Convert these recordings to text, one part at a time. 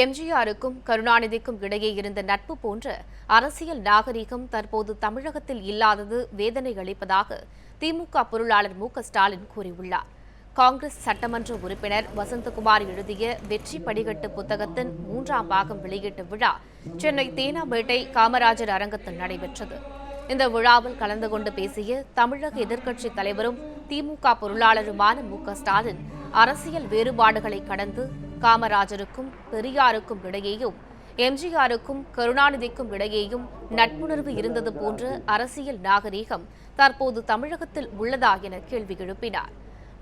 எம்ஜிஆருக்கும் கருணாநிதிக்கும் இடையே இருந்த நட்பு போன்ற அரசியல் நாகரிகம் தற்போது தமிழகத்தில் இல்லாதது வேதனை அளிப்பதாக திமுக பொருளாளர் மு ஸ்டாலின் கூறியுள்ளார். காங்கிரஸ் சட்டமன்ற உறுப்பினர் வசந்தகுமார் எழுதிய வெற்றி படிகட்டு புத்தகத்தின் மூன்றாம் பாகம் வெளியீட்டு விழா சென்னை தேனாம்பேட்டை காமராஜர் அரங்கத்தில் நடைபெற்றது. இந்த விழாவில் கலந்து கொண்டு பேசிய தமிழக எதிர்க்கட்சி தலைவரும் திமுக பொருளாளருமான மு ஸ்டாலின் அரசியல் வேறுபாடுகளை கடந்து காமராஜருக்கும் பெரியாருக்கும் இடையேயும் எம்ஜிஆருக்கும் கருணாநிதிக்கும் இடையேயும் நட்புணர்வு இருந்தது போன்ற அரசியல் நாகரீகம் தற்போது தமிழகத்தில் உள்ளதா என கேள்வி எழுப்பினார்.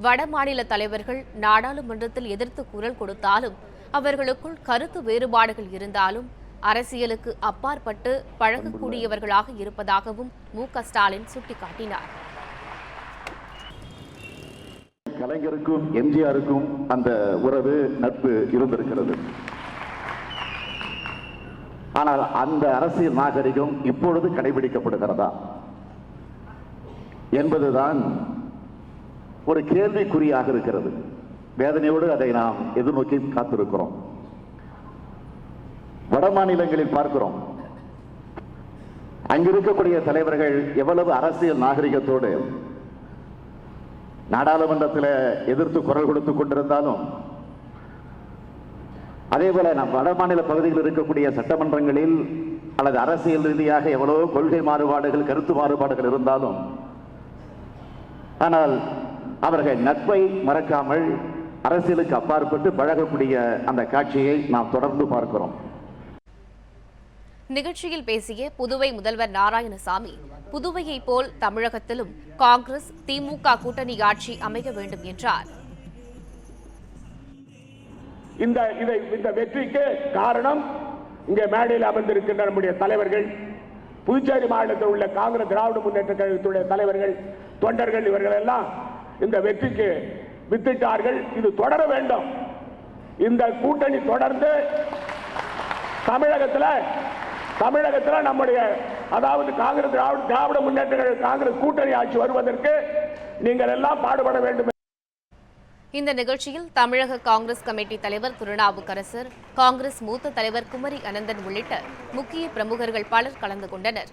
வடமாநில தலைவர்கள் நாடாளுமன்றத்தில் எதிர்த்து குரல் கொடுத்தாலும் அவர்களுக்குள் கருத்து வேறுபாடுகள் இருந்தாலும் அரசியலுக்கு அப்பாற்பட்டு பழகக்கூடியவர்களாக இருப்பதாகவும் மு க ஸ்டாலின் சுட்டிக்காட்டினார். கலைஞருக்கும் எம்ஜிஆருக்கும் அந்த உறவு நட்பு இருந்திருக்கிறது. ஆனால் அந்த அரசியல் நாகரிகம் இப்பொழுது கடைபிடிக்கப்படுகிறதா? என்பதுதான் ஒரு கேள்விக்குறியாக இருக்கிறது. வேதனையோடு அதை நாம் எதிர்நோக்கி காத்திருக்கிறோம். வட மாநிலங்களில் பார்க்கிறோம். அங்கிருக்கக்கூடிய தலைவர்கள் எவ்வளவு அரசியல் நாகரிகத்தோடு நாடாளுமன்றத்தில் எதிர்த்து குரல் கொடுத்துக் கொண்டிருந்தாலும் அதே போல நம் வட மாநில பகுதிகளில் இருக்கக்கூடிய சட்டமன்றங்களில் அல்லது அரசியல் ரீதியாக எவ்வளவோ கொள்கை மாறுபாடுகள் கருத்து மாறுபாடுகள் இருந்தாலும் ஆனால் அவர்கள் நட்பை மறக்காமல் அரசியலுக்கு அப்பாற்பட்டு பழகக்கூடிய அந்த காட்சியை நாம் தொடர்ந்து பார்க்கிறோம். நிகழ்ச்சியில் பேசிய புதுவை முதல்வர் நாராயணசாமி புதுவையைப் போல் தமிழகத்திலும் காங்கிரஸ் திமுக கூட்டணி ஆட்சி அமைய வேண்டும் என்றார். இந்த இதை இந்த வெற்றிக்கு காரணம் இங்கே மேடையில் அமர்ந்திருக்கின்ற நம்முடைய தலைவர்கள் புதுச்சேரி மாநிலத்தில் உள்ள காங்கிரஸ் திராவிட முன்னேற்ற கழகத்துடைய தலைவர்கள் தொண்டர்கள் இவர்கள் எல்லாம் இந்த வெற்றிக்கு வித்திட்டார்கள். இது தொடர வேண்டும். இந்த கூட்டணி தொடர்ந்து தமிழகத்தில் தமிழகத்தில் நம்முடைய அதாவது காங்கிரஸ் திராவிட திராவிட முன்னேற்ற காங்கிரஸ் கூட்டணி ஆட்சி வருவதற்கு நீங்கள் எல்லாம் பாடுபட வேண்டும். இந்த நிகழ்ச்சியில் தமிழக காங்கிரஸ் கமிட்டி தலைவர் திருநாவுக்கரசர் காங்கிரஸ் மூத்த தலைவர் குமரி அனந்தன் உள்ளிட்ட முக்கிய பிரமுகர்கள் பலர் கலந்து கொண்டனர்.